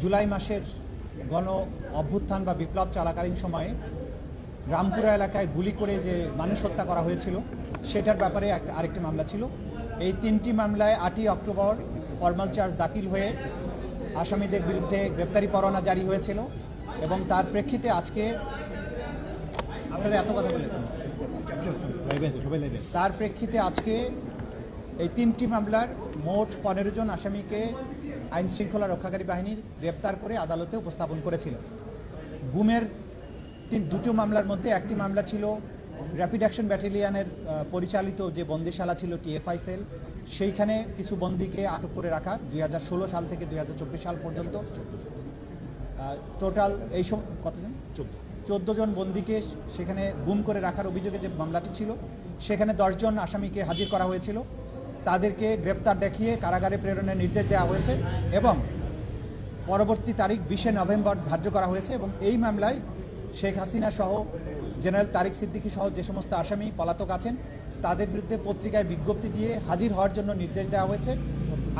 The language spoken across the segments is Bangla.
জুলাই মাসের গণ অভ্যুত্থান বা বিপ্লব চলাকালীন সময়ে রামপুরা এলাকায় গুলি করে যে মানুষ হত্যা করা হয়েছিল সেটার ব্যাপারে আরেকটি মামলা ছিল। এই তিনটি মামলায় আটই অক্টোবর ফর্মাল চার্জ দাখিল হয়ে আসামিদের বিরুদ্ধে গ্রেপ্তারি পরোয়ানা জারি হয়েছিল এবং তার প্রেক্ষিতে আজকে আপনারা এত কথা বলে তার প্রেক্ষিতে আজকে এই তিনটি মামলার মোট পনেরো জন আসামিকে আইন শৃঙ্খলা রক্ষাকারী বাহিনী গ্রেপ্তার করে আদালতে উপস্থাপন করেছিল। গুমের তিন দুটো মামলার মধ্যে একটি মামলা ছিল র্যাপিড অ্যাকশন ব্যাটালিয়ানের পরিচালিত যে বন্দিশালা ছিল টিএফআই সেল সেইখানে কিছু বন্দীকে আটক করে রাখা দুই হাজার ষোলো সাল থেকে দুই হাজার চব্বিশ সাল পর্যন্ত। টোটাল এই সব কতজন চোদ্দ। জন বন্দীকে সেখানে গুম করে রাখার অভিযোগে যে মামলাটি ছিল সেখানে দশজন আসামিকে হাজির করা হয়েছিল। তাদেরকে গ্রেপ্তার দেখিয়ে কারাগারে প্রেরণের নির্দেশ দেওয়া হয়েছে এবং পরবর্তী তারিখ বিশে নভেম্বর ধার্য করা হয়েছে এবং এই মামলায় শেখ হাসিনা সহ জেনারেল তারিক সিদ্দিকী সহ যে সমস্ত আসামি পলাতক আছেন, তাদের বিরুদ্ধে পত্রিকায় বিজ্ঞপ্তি দিয়ে হাজির হওয়ার জন্য নির্দেশ দেওয়া হয়েছে।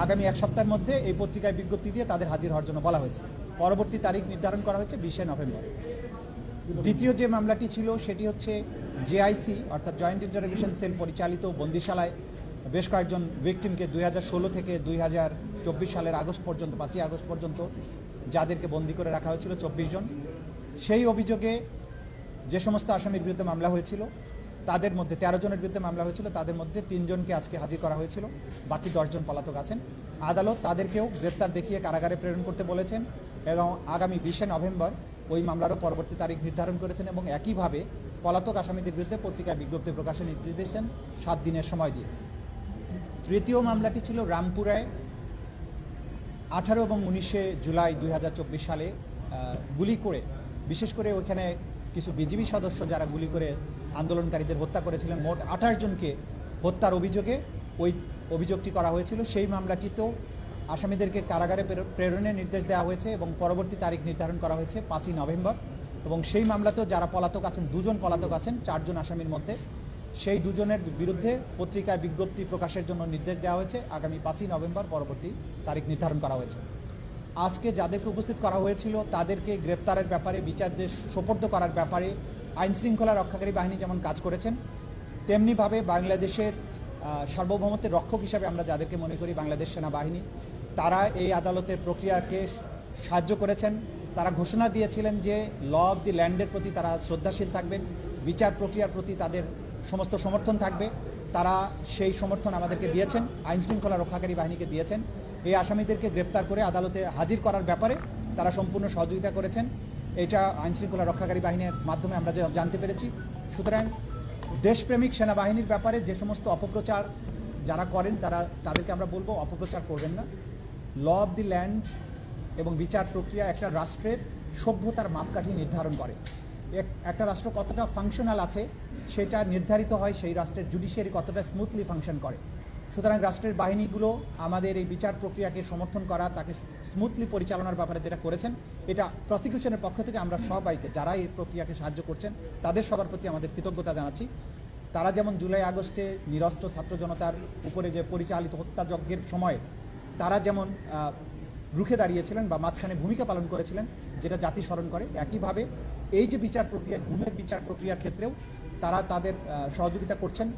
আগামী এক সপ্তাহের মধ্যে এই পত্রিকায় বিজ্ঞপ্তি দিয়ে তাদের হাজির হওয়ার জন্য বলা হয়েছে। পরবর্তী তারিখ নির্ধারণ করা হয়েছে বিশে নভেম্বর। দ্বিতীয় যে মামলাটি ছিল, সেটি হচ্ছে জেআইসি অর্থাৎ জয়েন্ট ইন্টারোগেশন সেল পরিচালিত বন্দিশালায় বেশ কয়েকজন ভিকটিমকে দুই হাজার ষোলো থেকে দুই হাজার চব্বিশ সালের আগস্ট পর্যন্ত, পাঁচই আগস্ট পর্যন্ত যাদেরকে বন্দি করে রাখা হয়েছিল চব্বিশ জন। সেই অভিযোগে যে সমস্ত আসামির বিরুদ্ধে মামলা হয়েছিল, তাদের মধ্যে তেরো জনের বিরুদ্ধে মামলা হয়েছিল, তাদের মধ্যে তিনজনকে আজকে হাজির করা হয়েছিল, বাকি দশজন পলাতক আছেন। আদালত তাদেরকেও গ্রেপ্তার দেখিয়ে কারাগারে প্রেরণ করতে বলেছেন এবং আগামী বিশে নভেম্বর ওই মামলারও পরবর্তী তারিখ নির্ধারণ করেছেন এবং একইভাবে পলাতক আসামিদের বিরুদ্ধে পত্রিকায় বিজ্ঞপ্তি প্রকাশের নির্দেশ দিয়েছেন সাত দিনের সময় দিয়ে। তৃতীয় মামলাটি ছিল রামপুরায়, আঠারো এবং উনিশে জুলাই দুই হাজার চব্বিশ সালে গুলি করে, বিশেষ করে ওইখানে কিছু বিজিবি সদস্য যারা গুলি করে আন্দোলনকারীদের হত্যা করেছিলেন, মোট আঠাশ জনকে হত্যার অভিযোগে ওই অভিযোগটি করা হয়েছিল। সেই মামলাটিতেও আসামিদেরকে কারাগারে প্রের- প্রেরণের নির্দেশ দেওয়া হয়েছে এবং পরবর্তী তারিখ নির্ধারণ করা হয়েছে পাঁচই নভেম্বর এবং সেই মামলাতেও যারা পলাতক আছেন, দুজন পলাতক আছেন, চারজন আসামির মধ্যে। সেই দুজনের বিরুদ্ধে পত্রিকায় বিজ্ঞপ্তি প্রকাশের জন্য নির্দেশ দেওয়া হয়েছে। আগামী পাঁচই নভেম্বর পরবর্তী তারিখ নির্ধারণ করা হয়েছে। আজকে যাদেরকে উপস্থিত করা হয়েছিল, তাদেরকে গ্রেপ্তারের ব্যাপারে, বিচারদের সোপর্দ করার ব্যাপারে আইন শৃঙ্খলা রক্ষাকারী বাহিনী যেমন কাজ করেছেন, তেমনিভাবে বাংলাদেশের সার্বভৌমত্বের রক্ষক হিসাবে আমরা যাদেরকে মনে করি বাংলাদেশ সেনাবাহিনী, তারা এই আদালতের প্রক্রিয়াকে সাহায্য করেছেন। তারা ঘোষণা দিয়েছিলেন যে, ল অফ দি ল্যান্ডের প্রতি তারা শ্রদ্ধাশীল থাকবেন। বিচার প্রক্রিয়ার প্রতি তাদের সমস্ত সমর্থন থাকবে। তারা সেই সমর্থন আমাদেরকে দিয়েছেন আইন শৃঙ্খলা রক্ষাকারী বাহিনীকে দিয়েছেন। এই আসামিদেরকে গ্রেপ্তার করে আদালতে হাজির করার ব্যাপারে তারা সম্পূর্ণ সহযোগিতা করেছেন। এটা আইন শৃঙ্খলা রক্ষাকারী বাহিনীর মাধ্যমে আমরা জানতে পেরেছি। সুতরাং দেশপ্রেমিক সেনাবাহিনীর ব্যাপারে যে সমস্ত অপপ্রচার যারা করেন, তারা, তাদেরকে আমরা বলব অপপ্রচার করবেন না। ল অফ দি ল্যান্ড এবং বিচার প্রক্রিয়া একটা রাষ্ট্রের সভ্যতার মাপকাঠি নির্ধারণ করে। এক- একটা রাষ্ট্র কতটা ফাংশনাল আছে সেটা নির্ধারিত হয় সেই রাষ্ট্রের জুডিশিয়ারি কতটা স্মুথলি ফাংশন করে। সুতরাং রাষ্ট্রের বাহিনীগুলো আমাদের এই বিচার প্রক্রিয়াকে সমর্থন করা, তাকে স্মুথলি পরিচালনার ব্যাপারে যেটা করেছেন, এটা প্রসিকিউশনের পক্ষ থেকে আমরা সবাইকে যারা এই প্রক্রিয়াকে সাহায্য করছেন, তাদের সবার প্রতি আমাদের কৃতজ্ঞতা জানাচ্ছি। তারা যেমন জুলাই আগস্টে নিরস্ত্র ছাত্র জনতার উপরে যে পরিচালিত হত্যাযজ্ঞের সময়, তারা যেমন রুখে দাঁড়িয়েছিলেন বা মাঝখানে ভূমিকা পালন করেছিলেন, যেটা জাতি স্মরণ করে, একইভাবে এই যে বিচার প্রক্রিয়া ঘুমের বিচার প্রক্রিয়ার ক্ষেত্রেও তারা তাদের সহযোগিতা করছেন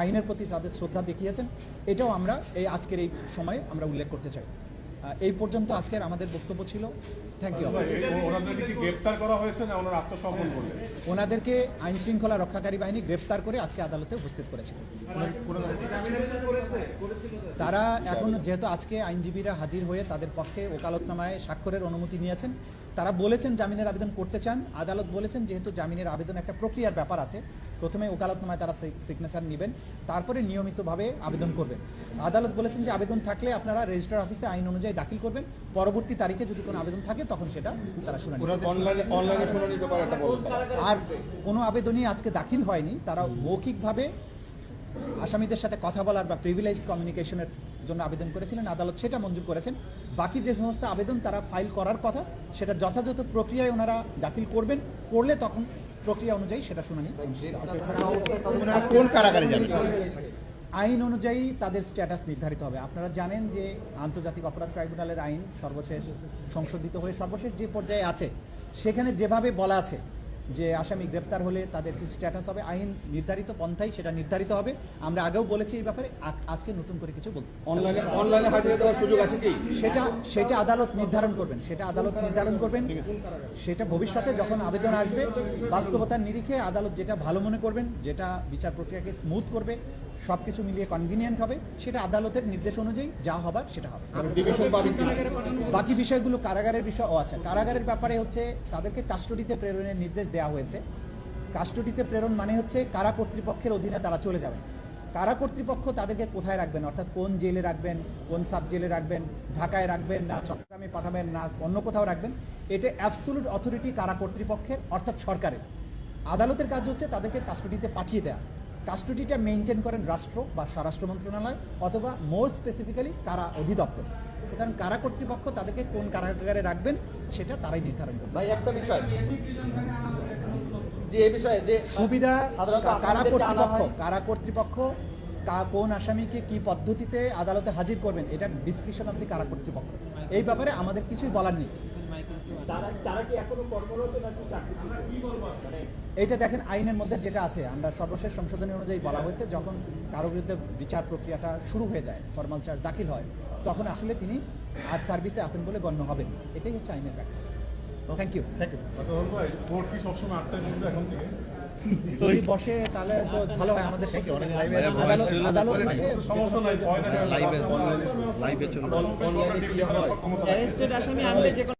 আইনের প্রতি তাদের শ্রদ্ধা দেখিয়েছেন। এটাও আমরা এই আজকের এই সময়ে আমরা উল্লেখ করতে চাই। এই পর্যন্ত আজকের আমাদের বক্তব্য ছিল। থ্যাংক ইউ ওনাদেরকে গ্রেপ্তার করা হয়েছে না ওনারা আত্মসমর্পণ করলেন? ওনাদেরকে আইন শৃঙ্খলা রক্ষাকারী বাহিনী গ্রেপ্তার করে আজকে আদালতে উপস্থিত করেছে। তারা এখন যেহেতু আজকে আইনজীবীরা হাজির হয়ে তাদের পক্ষে ওকালতনামায় স্বাক্ষরের অনুমতি নিয়েছেন তারা বলেছেন জামিনের আবেদন করতে চান। আদালত বলেছেন যেহেতু জামিনের আবেদন একটা প্রক্রিয়ার ব্যাপার আছে প্রথমে ওকালতনামায় তারা সিগনেচার নেবেন তারপরে নিয়মিতভাবে আবেদন করবেন। আদালত বলেছেন যে আবেদন থাকলে আপনারা রেজিস্টার অফিসে আইন অনুযায়ী দাখিল করবেন পরবর্তী তারিখে যদি কোনো আবেদন থাকে তখন সেটা তারা শুনানি আর কোনো আবেদনই আজকে দাখিল হয়নি তারা মৌখিকভাবে আসামিদের সাথে কথা বলার বা প্রিভিলেজ কমিউনিকেশনের জন্য আবেদন করেছিলেন আদালত সেটা মঞ্জুর করেছেন। বাকি যে সমস্ত আবেদন তারা ফাইল করার কথা সেটা যথাযথ প্রক্রিয়ায় ওনারা দাখিল করবেন করলে তখন প্রক্রিয়া অনুযায়ী সেটা শুনানি কোন কারাগারে যাবেন? আইন অনুযায়ী তাদের স্ট্যাটাস নির্ধারিত হবে। আপনারা জানেন যে আন্তর্জাতিক অপরাধ ট্রাইব্যুনালের আইন সর্বশেষ সংশোধিত হয়ে সর্বশেষ যে পর্যায়ে আছে সেখানে যেভাবে বলা আছে যে আসামি গ্রেপ্তার হলে তাদের কি স্ট্যাটাস হবে আইন নির্ধারিত পন্থাই সেটা নির্ধারিত হবে। আমরা আগেও বলেছি এই ব্যাপারে আজকে নতুন করে কিছু বলতে অনলাইনে অনলাইনে হাজিরা দেওয়ার সুযোগ আছে কি? সেটা সেটা আদালত নির্ধারণ করবেন সেটা আদালত নির্ধারণ করবেন। সেটা ভবিষ্যতে যখন আবেদন আসবে বাস্তবতার নিরিখে আদালত যেটা ভালো মনে করবেন যেটা বিচার প্রক্রিয়াকে স্মুথ করবে সব কিছু মিলিয়ে কনভিনিয়েন্ট হবে সেটা আদালতের নির্দেশ অনুযায়ী যা হবার সেটা হবে। বাকি বিষয়গুলো কারাগারের বিষয় ও আচ্ছা কারাগারের ব্যাপারে হচ্ছে তাদেরকে কাস্টডিতে প্রেরণের নির্দেশ দেওয়া হয়েছে। কাস্টডিতে প্রেরণ মানে হচ্ছে কারা কর্তৃপক্ষের অধীনে তারা চলে যাবেন কারা কর্তৃপক্ষ তাদেরকে কোথায় রাখবেন? অর্থাৎ কোন জেলে রাখবেন কোন সাব জেলে রাখবেন ঢাকায় রাখবেন না চট্টগ্রামে পাঠাবেন না অন্য কোথাও রাখবেন? এটা অ্যাবসুলুট অথরিটি কারা কর্তৃপক্ষের অর্থাৎ সরকারের। আদালতের কাজ হচ্ছে তাদেরকে কাস্টডিতে পাঠিয়ে দেওয়া কাস্টডিটা মেনটেন করেন রাষ্ট্র বা স্বরাষ্ট্র মন্ত্রণালয় অথবা মোর স্পেসিফিক্যালি কারা অধিদপ্তর। সুতরাং কারা কর্তৃপক্ষ তাদেরকে কোন কারাগারে রাখবেন সেটা তারাই নির্ধারণ করবে। ভাই একটা বিষয়। যে এই বিষয়ে যে সুবিধা কারা কর্তৃপক্ষ কারা কর্তৃপক্ষ কা- কোন আসামিকে কি পদ্ধতিতে আদালতে হাজির করবেন এটা ডিসক্রিপশন অব দি কারা কর্তৃপক্ষ। এই ব্যাপারে আমাদের কিছুই বলার নেই। তারা তারা কি এখনও কর্মরত নাকি চাকরিচ্যুত? মানে এইটা দেখেন আইনের মধ্যে যেটা আছে আমরা সর্বশেষ সংশোধনী অনুযায়ী বলা হয়েছে যখন কারও বিরুদ্ধে বিচার প্রক্রিয়াটা শুরু হয়ে যায় ফর্মাল চার্জ দাখিল হয় তখন আসলে তিনি আর সার্ভিসে আছেন বলে গণ্য হবেন। এটাই হচ্ছে আইনের ব্যাখ্যা। থ্যাংক ইউ থ্যাংক ইউ সবসময় এখন থেকে? যদি বসে তাহলে তো ভালো হয় আমাদের আদালত আদালত হচ্ছে সমস্যা নাই ভয় নাই। অনলাইনে কি হয়। অ্যারেস্টেড আসামি আনলে যে কোনো